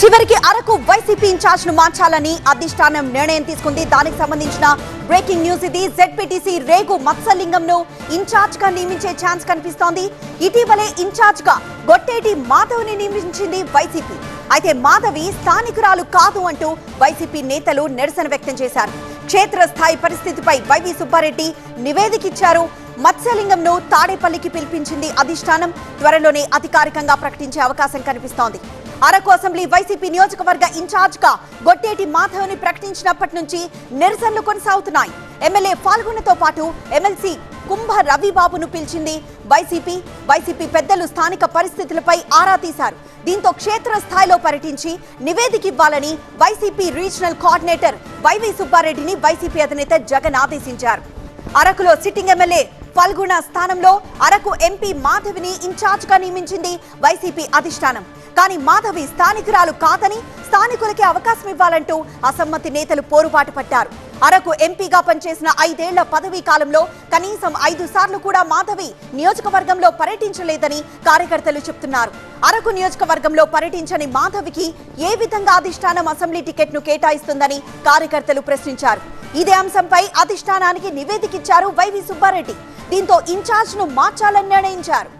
చివరికి అరకు వైసీపీ ఇన్ఛార్జ్ను మార్చాలని అధిష్టానం నిర్ణయం తీసుకుంది. దానికి సంబంధించిన బ్రేకింగ్ న్యూస్ ఇది. జెడ్పీటీసీ రేగు మత్సలింగం ను ఇన్ఛార్జ్గా నియమించే ఛాన్స్ కనిపిస్తోంది. ఇటీవలే ఇన్ఛార్జ్గా గొట్టేటి మాధవ్ని నియమించింది వైసీపీ. అయితే మాధవి స్థానికురాలు కాదు అంటూ వైసీపీ నేతలు నిరసన వ్యక్తం చేశారు. క్షేత్రస్థాయి పరిస్థితిపై వైవి సుబ్బారెడ్డి నివేదిక ఇచ్చారు మత్స్యలింగంను తాడేపల్లికి పిలిపించింది అధిష్టానం. త్వరలోనే అధికారికంగా ప్రకటించే అవకాశం కనిపిస్తోంది. అరకు అసెంబ్లీ వైసీపీ నియోజకవర్గ ఇన్ఛార్జ్గా గొట్టేటి మాధవ్ని ప్రకటించినప్పటి నుంచి నిరసనలు కొనసాగుతున్నాయి. ఎమ్మెల్యే పాల్గొనతో పాటు ఎమ్మెల్సీ కుంభ రవిబాబును పిలిచింది వైసీపీ. వైసీపీ పెద్దలు స్థానిక పరిస్థితులపై ఆరా తీశారు. దీంతో క్షేత్ర స్థాయిలో పర్యటించి నివేదిక ఇవ్వాలని వైసీపీ రీజనల్ కోఆర్డినేటర్ వైవి సుబ్బారెడ్డిని వైసీపీ అధినేత జగన్ ఆదేశించారు. అరకులో సిట్టింగ్ ఎమ్మెల్యే పల్గొన స్థానంలో అరకు ఎంపీ మాధవిని ఇన్ఛార్జ్గా నియమించింది వైసీపీ అధిష్టానం. కానీ మాధవి స్థానికురాలు కాదని స్థానికులకే అవకాశం ఇవ్వాలంటూ అసమ్మతి నేతలు పోరుబాటు పట్టారు. అరకు ఎంపీగా పనిచేసిన ఐదేళ్ళ పదవీ కాలంలో కనీసం ఐదు సార్లు కూడా మాధవి నియోజకవర్గంలో పర్యటించలేదని కార్యకర్తలు చెప్తున్నారు. అరకు నియోజకవర్గంలో పర్యటించని మాధవికి ఏ విధంగా అధిష్టానం అసెంబ్లీ టికెట్ను కేటాయిస్తుందని కార్యకర్తలు ప్రశ్నించారు. ఇదే అంశంపై అధిష్టానానికి నివేదిక ఇచ్చారు వైవి సుబ్బారెడ్డి. దీంతో ఇన్ఛార్జ్ను మార్చాలని నిర్ణయించారు.